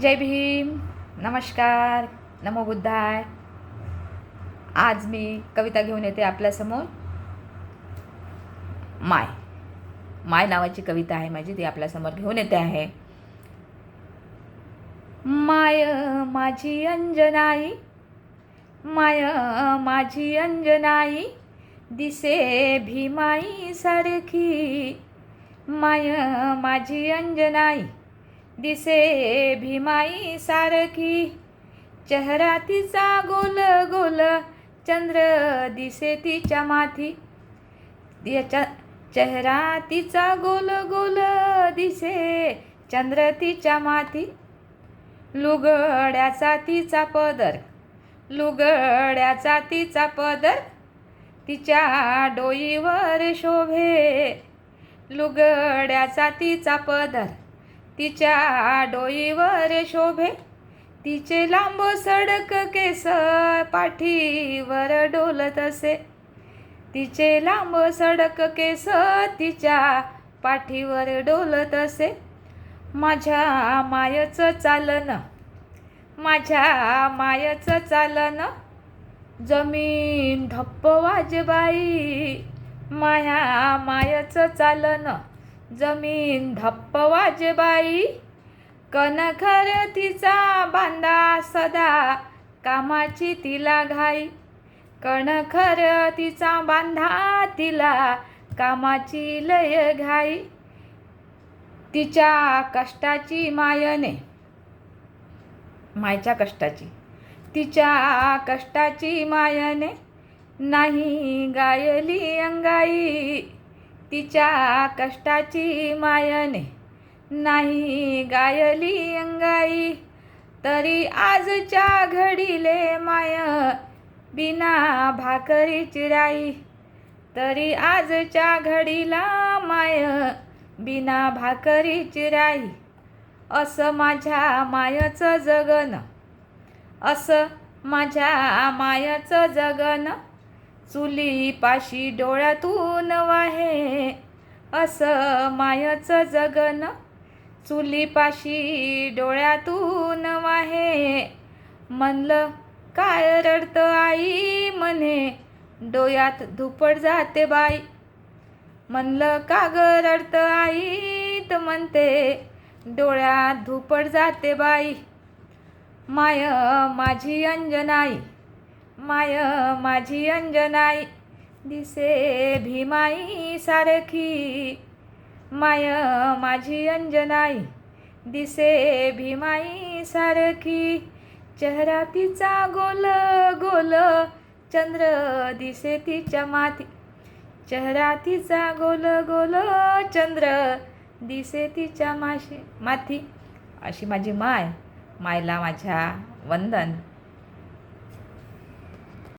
जय भीम. नमस्कार. नमो बुद्धाय. आज मी कविता घेऊन येते आपल्यासमोर. माय. माय नावाची कविता आहे माझी ती आपल्यासमोर घेऊन येते आहे. माय माझी अंजनाई. माय माझी अंजनाई. दिसे भीमाई सारखी माय माझी अंजनाई. दिसे भीमाई सारखी. चेहरा तिचा गोल गोल चंद्र दिसे तिच्या माथी. तिच्या चेहरा तिचा गोल गोल दिसे चंद्र तिच्या माथी. लुगड्याचा तिचा पदर लुगड्याचा तिचा पदर. तिच्या डोईवर शोभे लुगड्याचा तिचा पदर. तिच्या डोईवर शोभे तिचे लांब सडक केस पाठीवर डोलत असे. तिचे लांब सडक केस तिच्या पाठीवर डोलत असे. माझ्या मायचं चालन माझ्या मायचं चालन. जमीन धप्प वाजबाई माया मायचं चालन. जमीन धप्प वाजबाई कनखर तिचा बांधा सदा कामाची तिला घाई. कणखर तिचा बांधा तिला कामाची लय घाई. तिच्या कष्टाची मायने मायच्या कष्टाची. तिच्या कष्टाची मायने नाही गायली अंगाई. तिच्या कष्टाची मायने नाही गायली अंगाई. तरी आजच्या घडीले माय बिना भाकरी चिराई. तरी आजच्या घडीला माय बिना भाकरी चिराई. असं माझ्या मायचं जगन. असं माझ्या मायचं जगन. चुलीपाशी डोळ्यातून वाहे. असं मायचं जगन चुलीपाशी डोळ्यातून वाहे. म्हणलं काय रडत आई म्हणे? डोळ्यात धुपट जाते बाई. म्हणलं का ग रडत आई? तर म्हणते डोळ्यात धुपट जाते बाई. माय माझी अंजनाई माय माझी अंजनाई दिसे भीमाई सारखी. माय माझी अंजनाई दिसे भीमाई सारखी. चेहरा तिचा गोल गोल चंद्र दिसे तिच्या माती. चेहरा तिचा गोल गोल चंद्र दिसे तिच्या माशी माथी अशी माझी माय मायला माझ्या वंदन.